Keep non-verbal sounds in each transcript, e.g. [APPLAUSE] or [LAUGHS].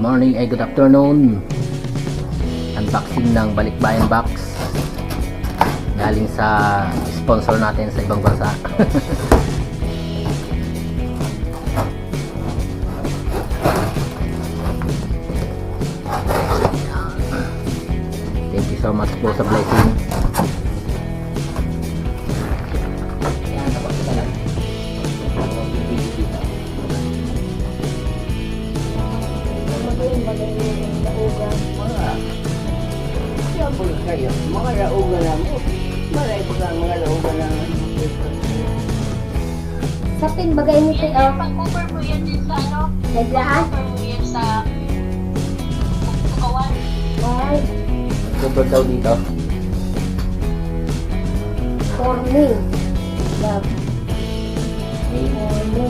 morning ay good afternoon. Unboxing ng Balikbayan Box. Galing sa sponsor natin sa ibang bansa. [LAUGHS] Thank you so much po sa blessing. Kayo, mga laugan na mo. Maray pa ka mga laugan na Sa pin bagay Tay oh. Pag-cover mo yan din sa ano? Naglaan. Cover mo yan sa tukawan. Ay, Cover daw dito. for me. Love, for me.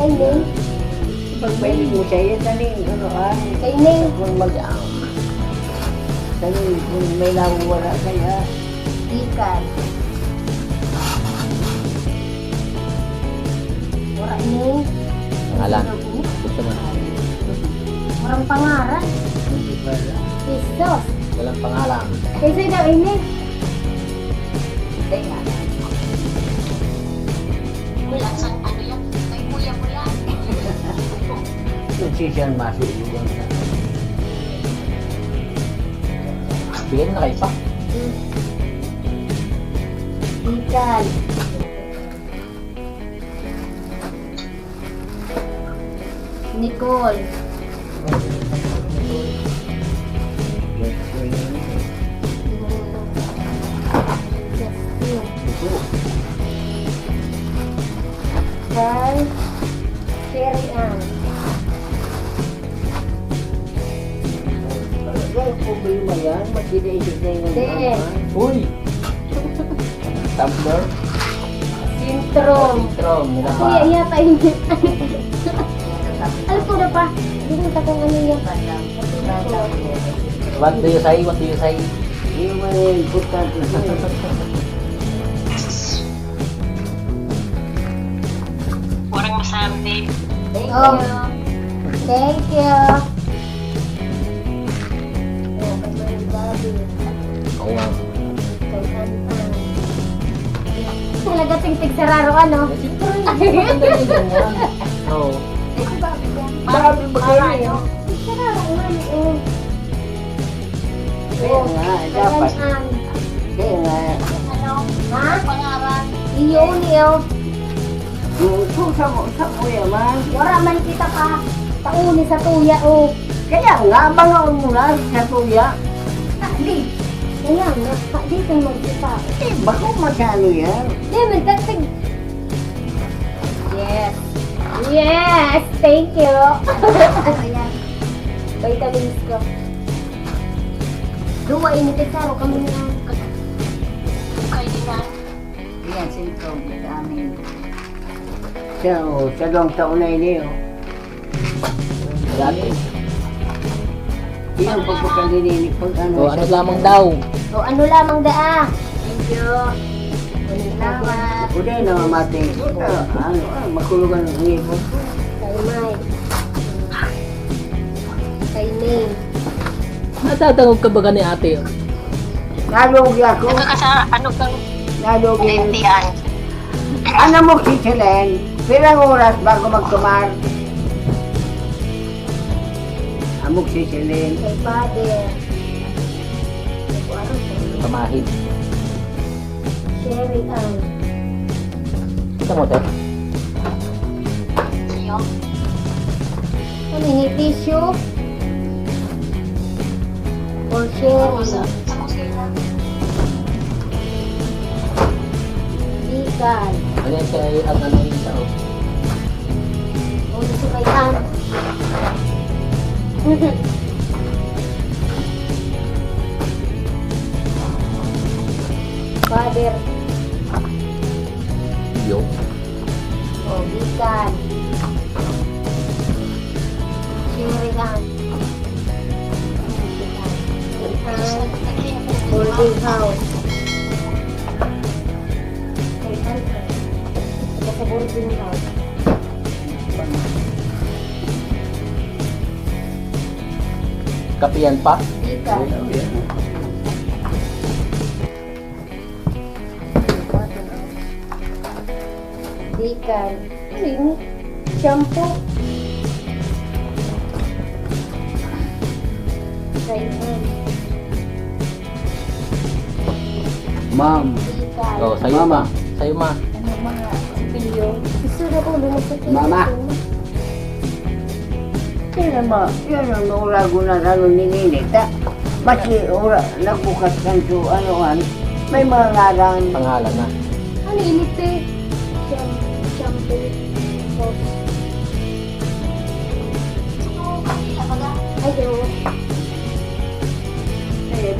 Kay Ning. Pagpahili mo siya, yan taning, ano ah. Kay Ning. Kung mag taning, kung may nawawala kaya. Ikan. Wala Ning. Pangalan. Gusto mo? Walang pala. Pisos. Walang pangalan. Kasi daw ini. Teka, Wala sa ano yan? May kuya mo yan. yung sisyan masuliwan Bigyan na kayo pa. Ikan. Nicole. Kay Sherry Ann. Talagang problema yan, magkinaisip na yung Hindi. Uy! [LAUGHS] Tumbler. Sintrom. Intro. Nila pa. Kuya, iya pa ini. [LAUGHS] Alam ko na pa. Hindi ko kung ano yan. What do you say? What do you say? Yung mga importante sa Warang masabi. Thank Oh. you. Thank you. Oo nga. Kay Ann-Ann. Talaga tingtig sa raro ano? Oo. Marami ba kayo? Sa raro man eh. Kaya nga, Kay dapat. Ann-Ann. Kaya nga, Ano? Ha? Pangaran. Iyo niyo. yung susa mo, sa kuya man. Wala man kita pa. Tauni sa tuya o. Kaya nga, mo na sa kuya. Di. Kaya nga, pa- di kang magkita. Eh, bako magkano yan? Di, magkatig. Yes. Yes! Thank you. [LAUGHS] Ayan. Vitamins ko. Duwa ini tesaro kami na. Kay Dinan. Yan, sintro, oh, sa dalawang taon na ini, oh. Dati. Yan, pagpapalilinig, pag ano. O ano lamang daw? O ano lamang daa. Thank you. Salamat. Uday na mamati. Ah, ano, ah, makulugan ng ngipon. Kay Mike. Kay Ning. Natatangog ka ba ka ni ate? Nalugi ako. Nagkakasa, ano kang Nalugi. lentian? Ano mo si Selen? Pirang oras bago magtumar. Amok si Selen. Kay Father. Pamahid. Sherry Ann. Ito mo, te? Sa'yo? Ano ni tissue? Or sa, sa kusina. Ikan. Ano yan siya ang ano yung isa? oh? O si kay Ann. Father. Yo. O ikan. Sherry Ann. Ikan. Boarding house. Ito sa boarding house. Kapiyan pa. Bikan. Bikan. Ini. Shampoo. Kainan. Ma'am. Oh, sa'yo Mama. ma. Sa'yo ma. Ano mga sipilyo? Gusto na lumusot yung Mama. gusto mo. Yan ang urago na ano ni Ninita. Basi ura, nagbukas kan to anoan. May mga ngarang Pangalan na. Ano init eh?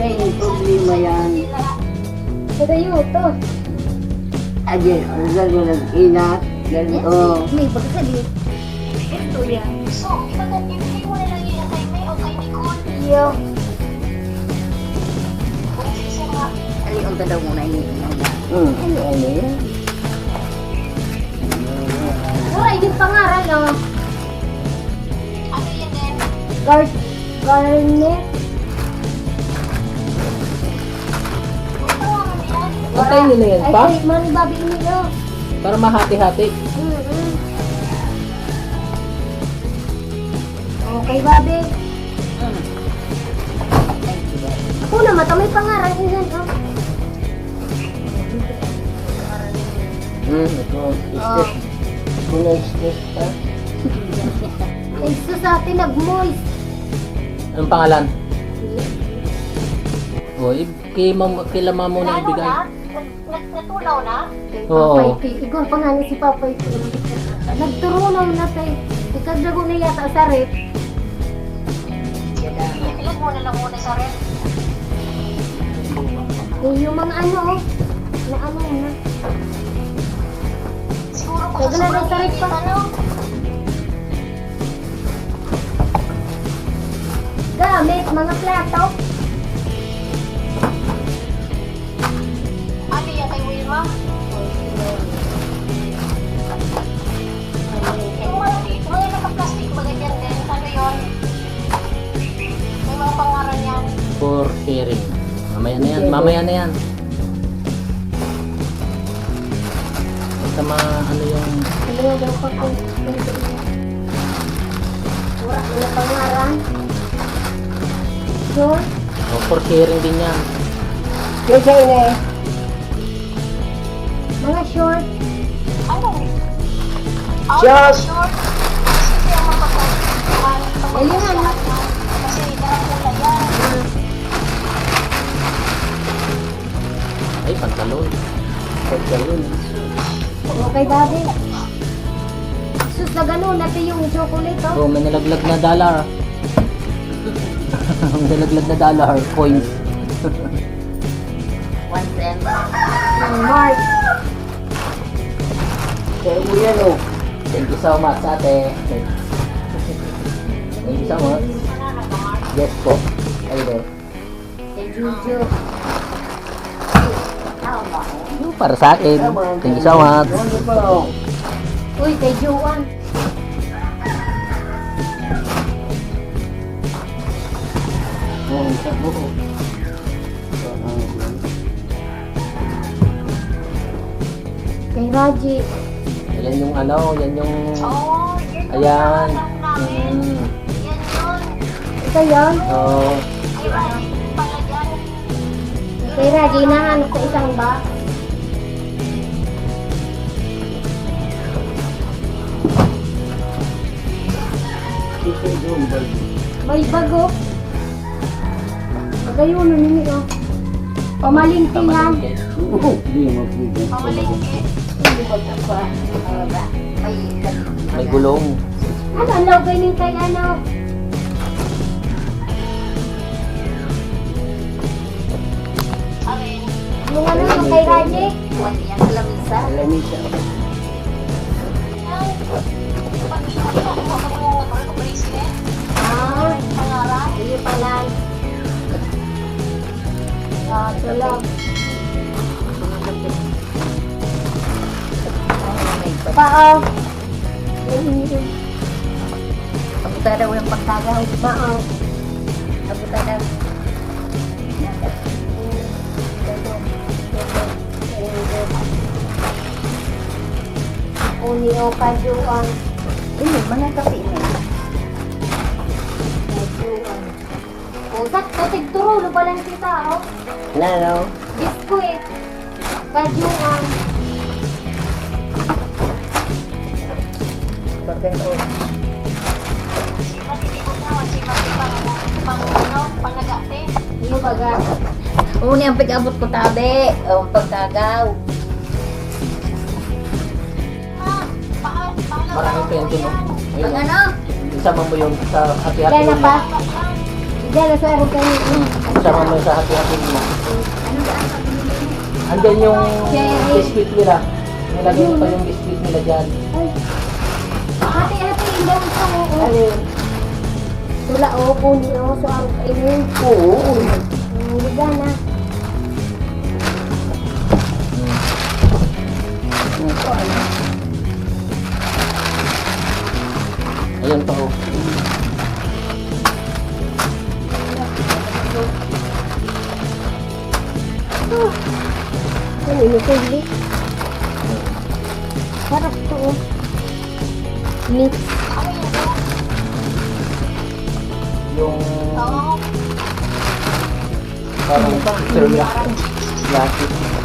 Ay, problema yan. Padayo to. Ayan, ang lalo nag-inat. Yes, Ganito. may pagkasali. Ito yan. So, ipag- ibigay mo na lang yan kay May o kay Nicole. Nga. Ay, ang tadaw mo na ini. Hmm, ano ano yan? Wala, yung pangaral, oh. Ano yan din? Gar garnet. Antay nila yan pa. ay, mani babi oh. Para mahati-hati. Mm-mm. Okay, babi. Ako naman, ito may pangaral yan, oh. Hmm, ito. Oh. Stress pa. Ay, sus, ate, nag-moist. Anong pangalan? Oh, i- kay mam kila na Ano ibigay. na? Nat- Natunaw na? Oo. Igor pa nga si Papay. Nagturunaw na tayo. Ikagdago na yata sa rep. Ilan mo na lang muna sa. Eh, yung mga ano, oh. Na ano na. Sa rin init, pa. ano? Gamit, mga plato. Ano yan kay Wilma? Yung mga, mga naka-plastic ba ganyan din? Ano yun? May mga pangaran yan. For. Mamaya na yan. Mamaya na yan. Basta ma ano yung Ano yung daw pa ko? Wala pangaran. Sure? oh, for sharing din yan. Kasi ini, Mga short. Ano? Oh, Short. Ayun nga. Kasi yan. Ay, pantalon. Pantalon. Okay, babi. Sus na gano'n, natin yung chocolate, oh. Oh, may nalaglag na dollar. [LAUGHS] may nalaglag na dollar coins. [LAUGHS] one cent. Ng Mark. Kaya mo yan oh. Thank you so much, ate. Thank you so much. Yes po. Ay, de. Kay Juju. Oh, Para sa akin. Thank you so much. Oh? Uy, kay Juan. Oh, isa po. Kay Raji. Yan yung ano, yan yung... Oh, yan yung Ayan. Mm. Yan yun. Ito yun. Oh, Ay, Raji pala yan. Kay Raji, nahanap ko isang ba? May bago. Pagayon na nini, oh. Pamalingki pwede. Pamalingki. May gulong. Ano, lagay ning kay ano? Yung ano, yung kay? Alamisa. Yan. Pag ikaw mo ang bracelet, Ah, pangalan. hindi pala. Ah, ito lang. Paa. Ini, mana kape ini? Kajuan. O, sak, katig turo, lubalan kita, o. Lalo. Biskuit. Si Mati pang, pang, ano. Iyo baga. Uni ang pag-abot ko tabi. O, pagkagaw. Maraming pento, no? Ayun, Pag no? ano? Isama mo yung sa hati-hati Yan na mo. pa. Diyan na sa kayo. Hmm. Isama mo yung sa hati-hati mo. Ano? Andyan yung Cherry. biscuit nila. Nilagay mo pa yung biscuit nila dyan. Ay. Hati-hati lang sa o. Alin? Tula o, kuni o, so ang kainin. Oo. Ang liga na. Ano? Ayun to. oh. Ano yung pili? Sarap to o. Mix. Yun? Yung parang teriyaki. Yaki.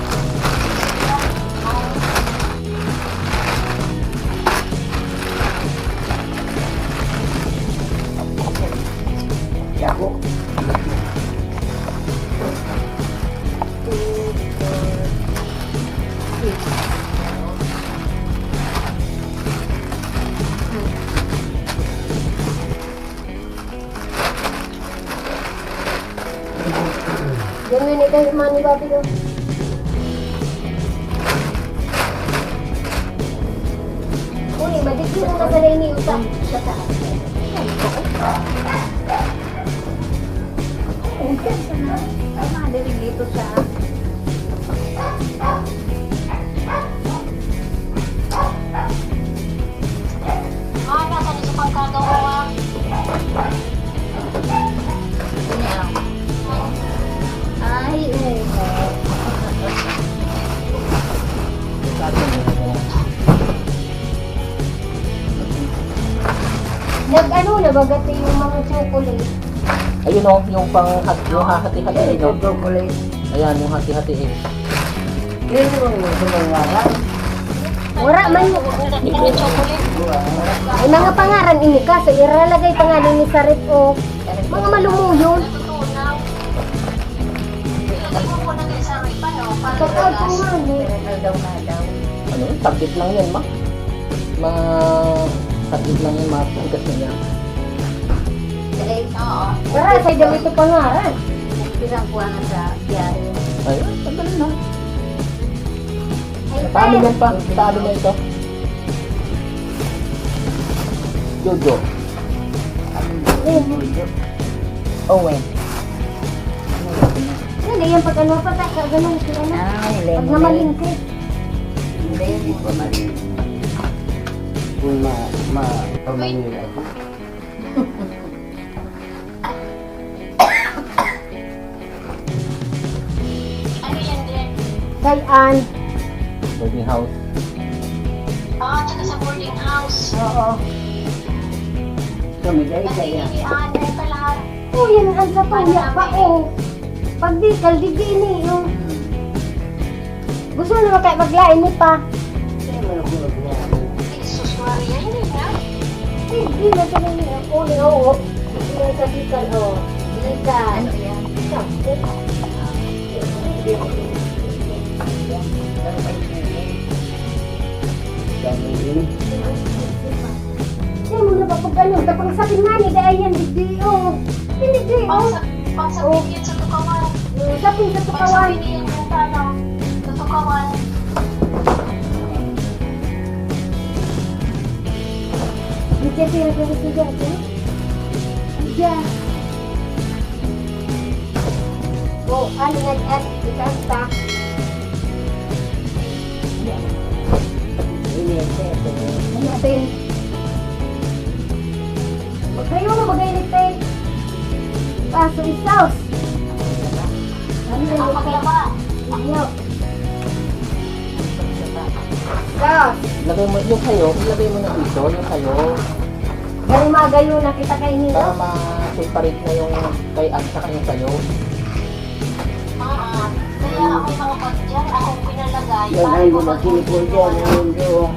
Nag ano na bagati yung mga chocolate. Ayun o, yung pang yung hahati-hati Ito, ito. chocolate. Ayan, yung hati-hati eh. Yan yung sumawaran. Wala man. Na chocolate. Ay mga pangaran ini ka. So iralagay pangalan ni Sarit o. Mga malumuyon. Kapag daw. Ano yun? Tablet lang yan, ma. Ma... Tablet lang yan, matigas na yan. Oo. Wala sa daw ito pangaran. pirang kuha nga sa biyahe. Ayun, tagal na. Ay, Talo yan pa. Talo na ito. Jojo. Owen. Yan, yan pag ano pa ta, ganun sila na. Ay, Pag lemon. namalingki. Hindi, hindi ko mali. Kung ma... ma... pamangin ako. Kay Ann. Boarding house. Ah, tsaka sa boarding house. Oo. Tumigay Kasi kaya. na ito lahat. Oh, yan ang sa tuya pa o. Pag di, kaldigdi ni yung. Gusto na kaya maglain ni pa. Kaya mo na ko nagbiyahe. Jesus Maria, hindi na. Hindi na sa nini ang uli oo. Hindi na sa bikan o. Bikan. Ano yan? Dami yun. Yan mo na ba pag ano, tapang sabi nga ni dahil yan digdi o. Hindi di o. Pang sa, pang sa Oh. yan sa tukawan. Sabi sa Pang sa tukawan. yan yung tanong. Sa tukawan. Diyan siya nagkakasiga ito. Diyan. O, ano nag-at, ikasta. Inete, Ano natin? Kayo na mag-init eh. aso isaos. Ano Ang yung paglaba. Iyo. Gas. Lagay mo, yung kayo, ilagay mo na dito, yung kayo, Ganun magayo na kita kay Nino. para ma-separate na yung kay at saka yung kayo. Ah, Yan ay nila sinipon dyan. Ayun doon.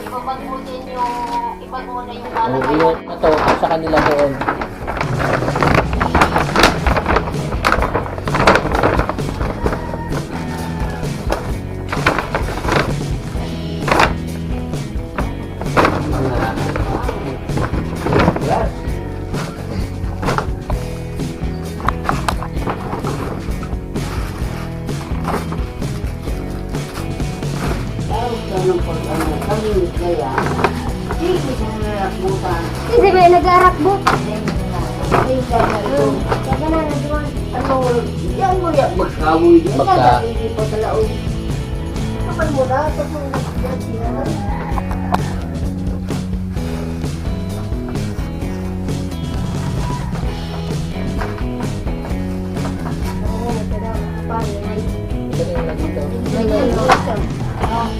Ibabag mo din yung, ibag mo na yung O, lalagay. yung ito, sa kanila doon. Magkawoy yan. Magka- Magka. Hindi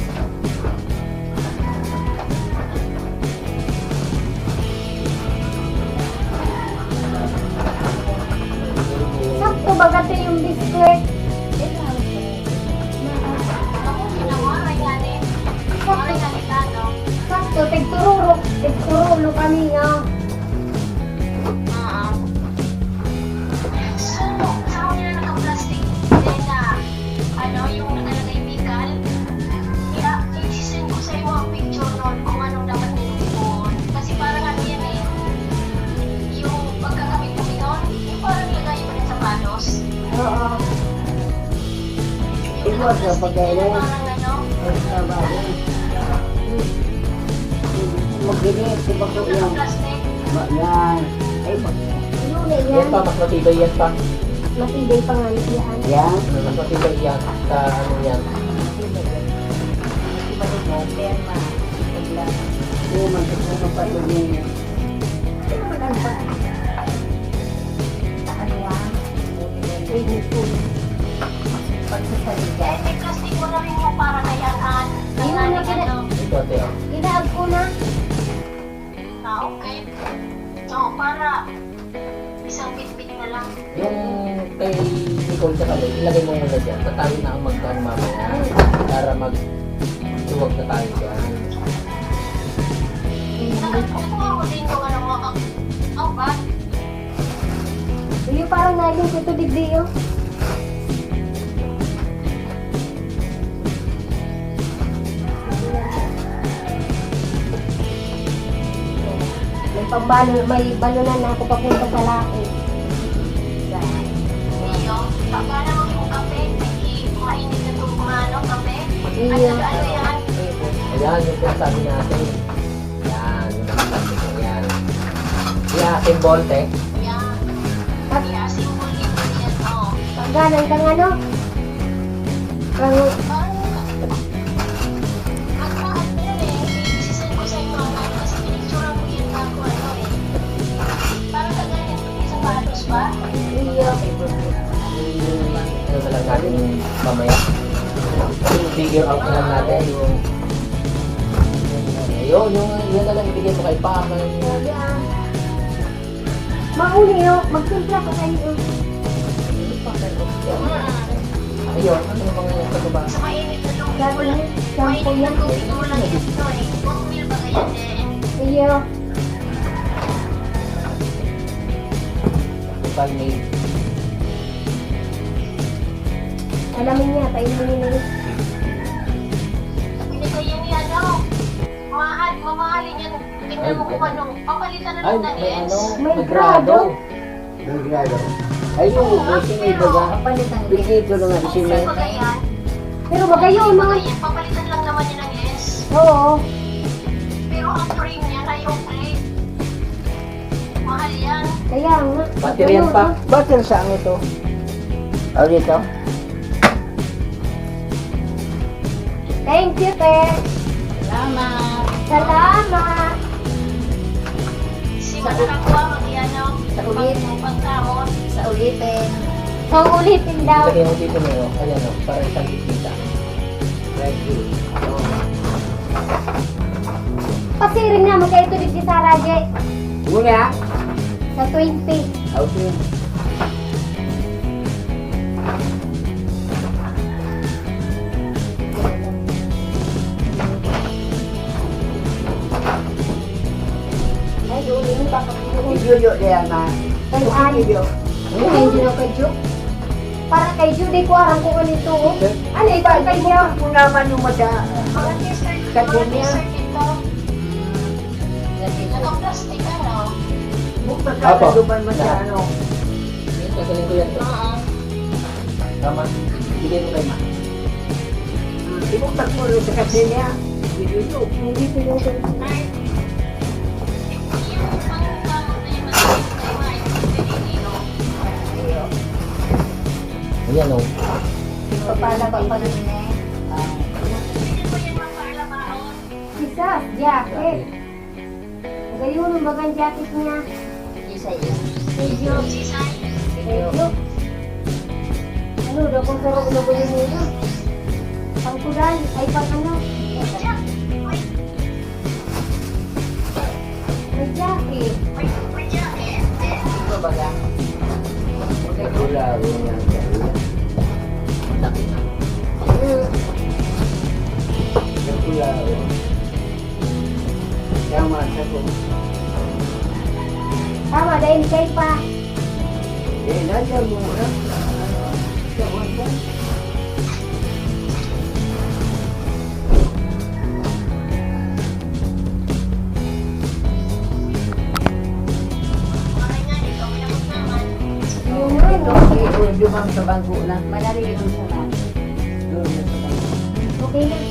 Ikaw sa pagkailan. Parang ano, Ay, trabaho. Mag-init, diba ko yan? Ba, yan. Ay, na Yan yan. pa, mas matibay yan pa. Matibay pa nga yan. yan. Mas matibay yan sa ano yan. Oo, magkakasama pa ito niya. Eh, mo na rin mo para. Yun. Ito, ate, oh. Inaag ko na. Ah, okay. So, para isang bit-bit na lang. Yung kay Nicole sa ilagay mo muna dyan. Sa tayo na ang magkaan mamaya. Para mag duwag na tayo dyan. Nakakuha ko din yung ano mo. Oh, ba? Yung parang naling ko ito digdi yun. May balunan na ako papunta sa laki. Iyo. Pagka naman yung kape, hindi mainit na itong ano, kape. Ano, Iyo. ano yan? Ayan, yung sinasabi natin. Yan, yung sinasabi ko. Yan. Yan, symbol, te. Yan. Kaya simple ito yan, oh. Pagganan kang ano? Kang Ano na lang natin mamaya. figure out na lang natin yung yun, yung yun na lang ibigay mo kay Pa. kay- Sabi ah. Mauli oh, magtimpla ka kayo. Ayun, ano yung mga Sabi mo lang. shampoo Mainit na yan. tubig mo lang Alamin niya, painin niya yun. Binigay yan ni ano. Mahal, mamahalin yan. Tingnan mo kung anong. Papalitan na Ay, lang ng may ano, May may grado. Ay, yung kasi may baga. Bigito na nga sila. Kung baga yan, Pero magayon baga mga. yan, papalitan lang naman yan ng lens. Oo. Pero ang frame niya ay okay. Mahal yan. Kaya nga. Battery yan Magayon, pa. Bakit saan ito? Oh, dito? Thank you, te. Salamat. Salamat. Sige, nakakuha mag iyan. Sa ulit. Pagtamos. Sa ulit, te. Sa ulitin daw. Ilagay mo dito mo, ayan o, para isang kita. Thank you. Pasiring na, magkaito dito sa radye. Una. Sa 20. Sa 20. Iyoyo dia na. Kay Ani. Ay, hindi na kay Ju. Para kay Ju, di ko aram kung ano ito. oh. Ano ito kay Ju? Kung naman yung mata. Mga t-shirt, Sa mga kanya. t-shirt ito. Naka-plastic ano. Bukta ka duman mo sa ano. Yung Galing ko yan. Oo. Tama. Bigay mo kay Ma. Ibuktak mo rin sa kasi niya. Hindi pinutol. Ay, yung Ayan o. Papala pa pa rin eh. Isa, jacket. Magayon ang bagang jacket niya. Isa yun. Thank you. Ano daw kung sarap na ko yun nila? Pang kulay, ay pang ano? May, May jacket. may, may jacket. Ito ba ka? Nagula rin yan. Tama sa ko. Tama, dahil kay pa. Eh, nandiyan mo na. Namot naman. Yung lumang sa bangko na. Malari yun sa bangko. Okay na.